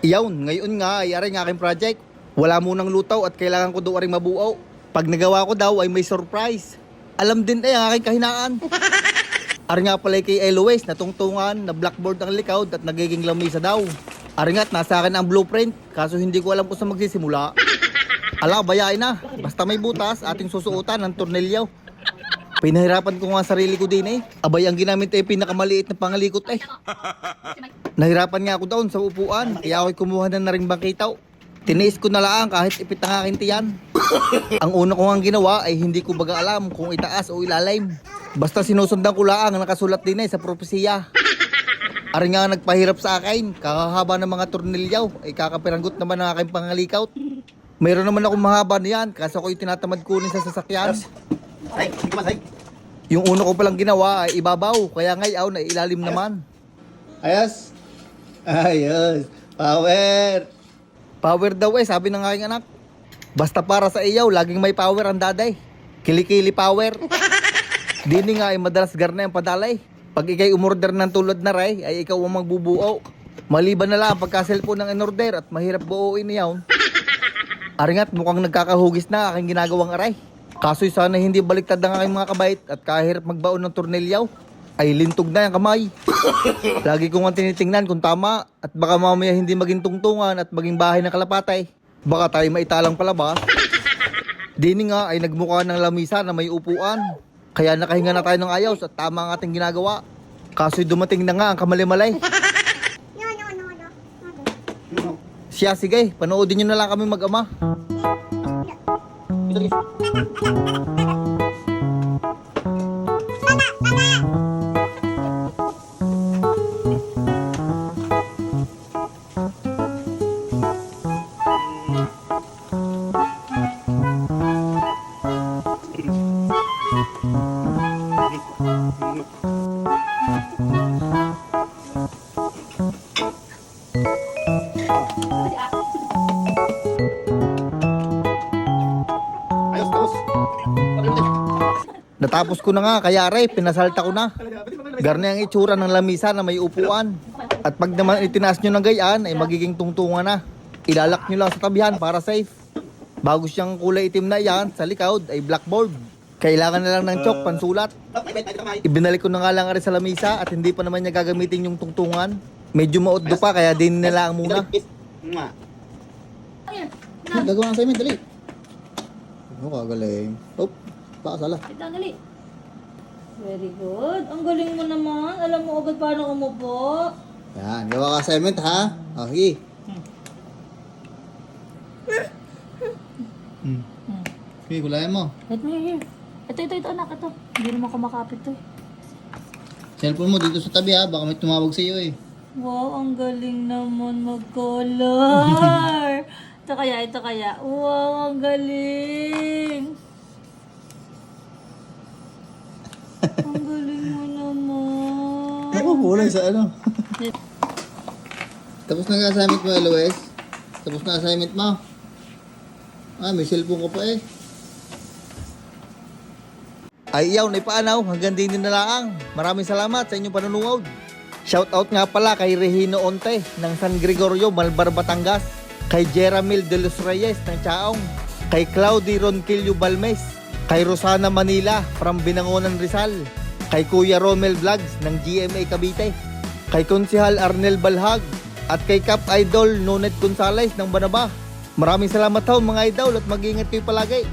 Iyon, ngayon nga ay aring aking project. Wala munang lutaw at kailangan ko daw aring mabuo. Pag nagawa ko daw ay may surprise. Alam din ay ang aking kahinaan. Ari nga pala kay Eloise na tungtungan na blackboard ang likod at nagiging lamisa daw. Ari nga't nasa akin ang blueprint kaso hindi ko alam kung saan magsisimula. Ala, bayain na. Basta may butas, ating susuotan ng tornilyo. Pinahirapan ko nga sarili ko din eh. Abay, ang ginamit ay pinakamaliit na pangalikot eh. Nahirapan nga ako doon sa upuan, kaya ako'y kumuha na na rin bangkitaw. Tiniis ko na lang kahit ipit ang aking tiyan. ang una ko nga ginawa ay hindi ko baga alam kung itaas o ilalim. Basta sinusundan ko lang ang nakasulat din eh sa propesiya. Ari nga nagpahirap sa akin, kakahaba ng mga tornilyaw, ay kakapiranggot naman ang aking pangalikaut. Mayroon naman akong mahaba niyan, kaso ako'y tinatamad kunin sa sasakyan. Ay, hindi ka masay. Yung una ko palang ginawa ay ibabaw, kaya ngayon ay ilalim naman. Ayos. Ayos. Power. Power daw eh, sabi ng aking anak. Basta para sa iyaw, laging may power ang daday. Kilikili power. Dini nga ay madalas garna ang padalay. Pag ikay umorder ng tulad na ray, ay ikaw ang magbubuo. Maliban na lang pagka cellphone ng inorder at mahirap buuin niyaw. Aringat, mukhang nagkakahugis na aking ginagawang aray. Kaso'y sana hindi baliktad ang aking mga kabait at kahirap magbaon ng tornilyaw. Ay lintog na yung kamay. Lagi ko nga tinitingnan kung tama at baka mamaya hindi maging tungtungan at maging bahay ng kalapatay. Baka tayo maitalang pala ba? Dini nga ay nagmukha ng lamisa na may upuan. Kaya nakahinga na tayo ng ayos at tama ang ating ginagawa. Kaso'y dumating na nga ang kamali-malay. Siya, sige, panoodin nyo na lang kami mag-ama. 就这个 Natapos ko na nga, kaya aray, pinasalta ko na. Garni ang itsura ng lamisa na may upuan. At pag naman itinaas nyo ng gayaan, ay magiging tungtungan na. Ilalak nyo lang sa tabihan para safe. Bago siyang kulay itim na yan, sa likod ay blackboard. Kailangan na lang ng chalk pansulat. Ibinalik ko na nga lang ari sa lamisa at hindi pa naman niya gagamitin yung tungtungan. Medyo mauddo pa kaya din na lang muna. Ayan. Gagawa ng assignment, dali. Ano ka, galing. Oh, baka sala. Ito, dali. Very good. Ang galing mo naman. Alam mo agad paano umupo. Yan, gawa ka assignment, ha? O, sige. Hmm. Sige, kulayan mo. Let me hear. Ito, ito, ito, anak. Ito. Hindi naman kumakapit to. eh. Cellphone mo dito sa tabi, ha? Baka may tumawag sa iyo, eh. Wow, ang galing naman mag-color. ito kaya, ito kaya. Wow, ang galing. ang galing mo naman. Ako, kulay sa ano. Tapos na assignment mo, Eloise? Tapos na assignment mo? Ah, may cellphone ko pa eh. Ay iyaw, na paanaw, hanggang din na lang. Maraming salamat sa inyong panonood. Shoutout nga pala kay Regino Onte ng San Gregorio, Malbar, Batangas. Kay Jeramil de los Reyes ng Chaong. Kay Claudy Ronquillo Balmes. Kay Rosana Manila from Binangonan Rizal. Kay Kuya Romel Vlogs ng GMA Cavite. Kay Konsihal Arnel Balhag. At kay Cap Idol Nonet Gonzales ng Banaba. Maraming salamat ho mga idol at mag-ingat kayo palagi.